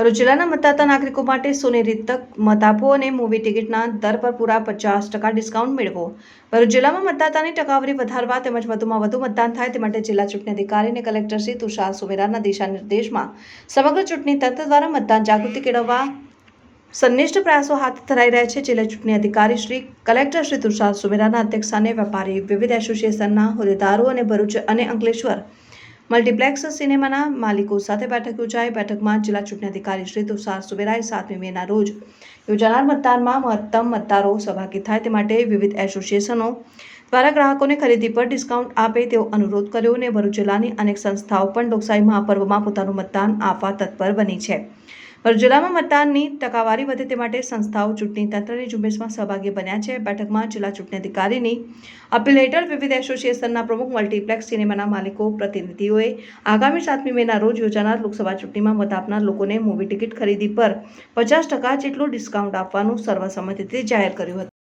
ભરૂચ જિલ્લાના મતદાતા નાગરિકો માટે સોનેરી તક મત આપો અને મૂવી ટિકિટના દર પર પૂરા પચાસ ટકા ડિસ્કાઉન્ટ મેળવો. ભરૂચ જિલ્લામાં મતદાતાની ટકાવારી વધારવા તેમજ વધુમાં વધુ મતદાન થાય તે માટે જિલ્લા ચૂંટણી અધિકારી અને કલેક્ટર શ્રી તુષાર સુમેરાના દિશાનિર્દેશમાં સમગ્ર ચૂંટણી તંત્ર દ્વારા મતદાન જાગૃતિ કેળવવા સંનિષ્ઠ પ્રયાસો હાથ ધરાઈ રહ્યા છે. જિલ્લા ચૂંટણી અધિકારી શ્રી, કલેક્ટર શ્રી તુષાર સુમેરાના અધ્યક્ષસ્થાને વેપારી વિવિધ એસોસિએશનના હોદ્દેદારો અને ભરૂચ અને અંકલેશ્વર મલ્ટીપ્લેક્સ સિનેમાના માલિકો સાથે બેઠક યોજાઈ. બેઠકમાં જિલ્લા ચૂંટણી અધિકારી શ્રી તુષાર સુબેરાએ સાતમી મેના રોજ યોજાનાર મતદાનમાં મહત્તમ મતદારો સહભાગી થાય તે માટે વિવિધ એસોસિએશનો દ્વારા ગ્રાહકોને ખરીદી પર ડિસ્કાઉન્ટ આપે તેવો અનુરોધ કર્યો અને ભરૂચ જિલ્લાની અનેક સંસ્થાઓ પણ લોકશાહી મહાપર્વમાં પોતાનું મતદાન આપવા તત્પર બની છે. જિલ્લામાં મતદાનની ટકાવારી વધે તે માટે સંસ્થાઓ ચૂંટણી તંત્રની ઝુંબેશમાં સહભાગી બન્યા છે. બેઠકમાં જિલ્લા ચૂંટણી અધિકારીની અપીલ હેઠળ વિવિધ એસોસિએશનના પ્રમુખ મલ્ટીપ્લેક્સ સિનેમાના માલિકો, પ્રતિનિધિઓએ આગામી સાતમી મેના રોજ યોજાનાર લોકસભા ચૂંટણીમાં મત આપનાર લોકોને મૂવી ટિકિટ ખરીદી પર પચાસ ટકા જેટલું ડિસ્કાઉન્ટ આપવાનું સર્વસંમતિથી જાહેર કર્યું હતું.